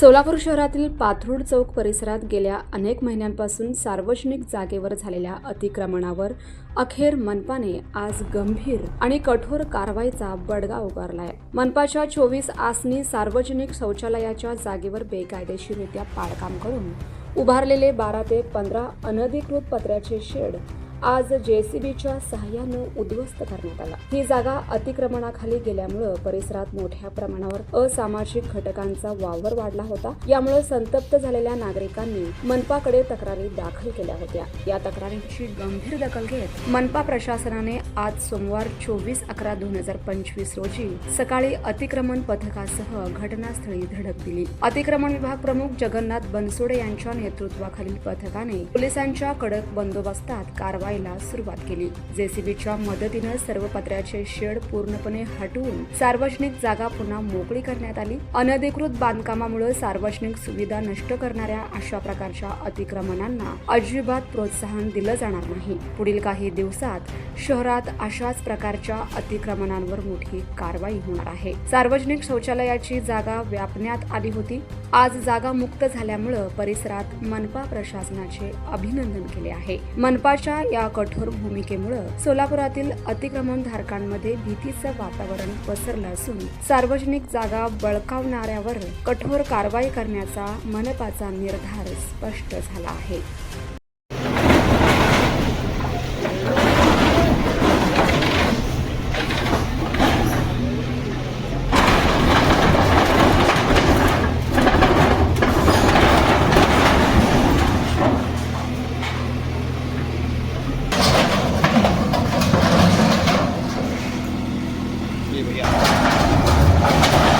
सोलापूर शहरातील पाथरूड चौक परिसरात गेल्या अनेक महिन्यांपासून सार्वजनिक जागेवर झालेल्या अतिक्रमणावर अखेर मनपाने आज गंभीर आणि कठोर कारवाईचा बडगा उगारलाय. मनपाच्या चोवीस आसनी सार्वजनिक शौचालयाच्या जागेवर बेकायदेशीररित्या पाडकाम करून उभारलेले बारा ते पंधरा अनधिकृत पत्र्याचे शेड आज जेसीबीच्या सहाय्यानं उद्ध्वस्त करण्यात आला. ही जागा अतिक्रमणाखाली गेल्यामुळं परिसरात मोठ्या प्रमाणावर असामाजिक घटकांचा वावर वाढला होता. यामुळे संतप्त झालेल्या नागरिकांनी मनपाकडे तक्रारी दाखल केल्या होत्या. या तक्रारींची गंभीर दखल घेत मनपा प्रशासनाने आज सोमवार चोवीस अकरा दोन हजार पंचवीस रोजी सकाळी अतिक्रमण पथकासह घटनास्थळी धडक दिली. अतिक्रमण विभाग प्रमुख जगन्नाथ बनसोडे यांच्या नेतृत्वाखालील पथकाने पोलिसांच्या कडक बंदोबस्तात कारवाई कारवाईला सुरुवात केली. जेसीबीच्या मदतीनं सर्व पत्र्याचे शेड पूर्णपणे हटवून सार्वजनिक जागा पुन्हा मोकळी करण्यात आली. अनधिकृत बांधकामामुळे सार्वजनिक सुविधा नष्ट करणाऱ्या अशा प्रकारच्या अतिक्रमणांना अजिबात प्रोत्साहन दिलं जाणार नाही. पुढील काही दिवसात शहरात अशाच प्रकारच्या अतिक्रमणांवर मोठी कारवाई होणार आहे. सार्वजनिक शौचालयाची जागा व्यापण्यात आली होती. आज जागा मुक्त झाल्यामुळं परिसरात मनपा प्रशासनाचे अभिनंदन केले आहे. मनपाच्या या कठोर भूमिकेमुळं सोलापुरातील अतिक्रमण धारकांमध्ये भीतीचं वातावरण पसरलं असून सार्वजनिक जागा बळकावणाऱ्यावर कठोर कारवाई करण्याचा मनपाचा निर्धार स्पष्ट झाला आहे. जी भैया